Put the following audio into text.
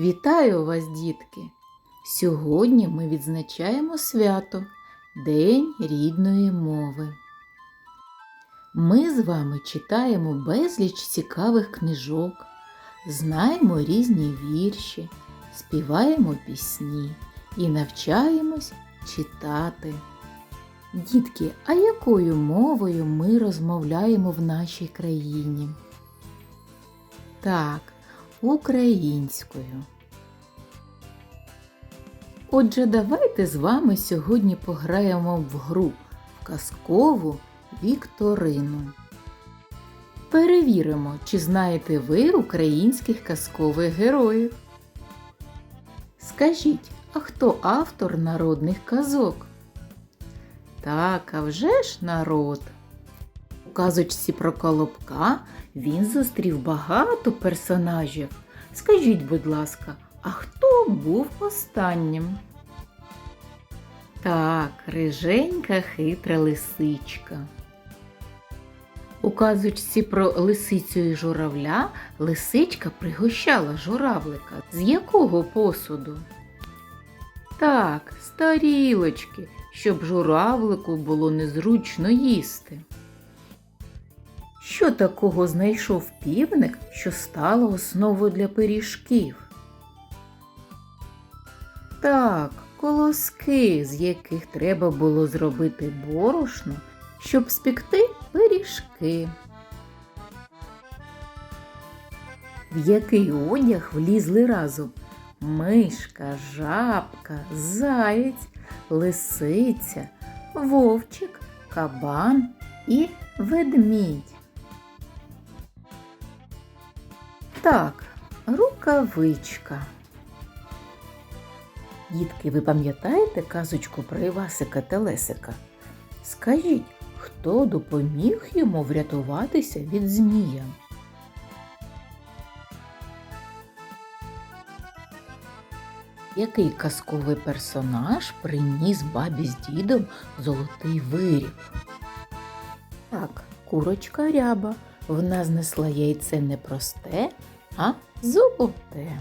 Вітаю вас, дітки! Сьогодні ми відзначаємо свято День рідної мови. Ми з вами читаємо безліч цікавих книжок, знаємо різні вірші, співаємо пісні і навчаємось читати. Дітки, а якою мовою ми розмовляємо в нашій країні? Так, українською. Отже, давайте з вами сьогодні пограємо в гру в казкову Вікторину. Перевіримо, чи знаєте ви українських казкових героїв. Скажіть, а хто автор народних казок? Так, а вже ж народ. У казочці про Колобка він зустрів багато персонажів. Скажіть, будь ласка, а хто був останнім? Так, риженька хитра лисичка. У казочці про лисицю і журавля лисичка пригощала журавлика. З якого посуду? Так, з тарілочки, щоб журавлику було незручно їсти. Що такого знайшов півник, що стало основою для пиріжків? Так, колоски, з яких треба було зробити борошно, щоб спекти пиріжки. В який одяг влізли разом мишка, жабка, заєць, лисиця, вовчик, кабан і ведмідь. Так, рукавичка. Дітки, ви пам'ятаєте казочку про Івасика та Лесика? Скажіть, хто допоміг йому врятуватися від змія? Який казковий персонаж приніс бабі з дідом золотий виріб? Так, курочка ряба. Вона знесла яйце не просте, а золоте.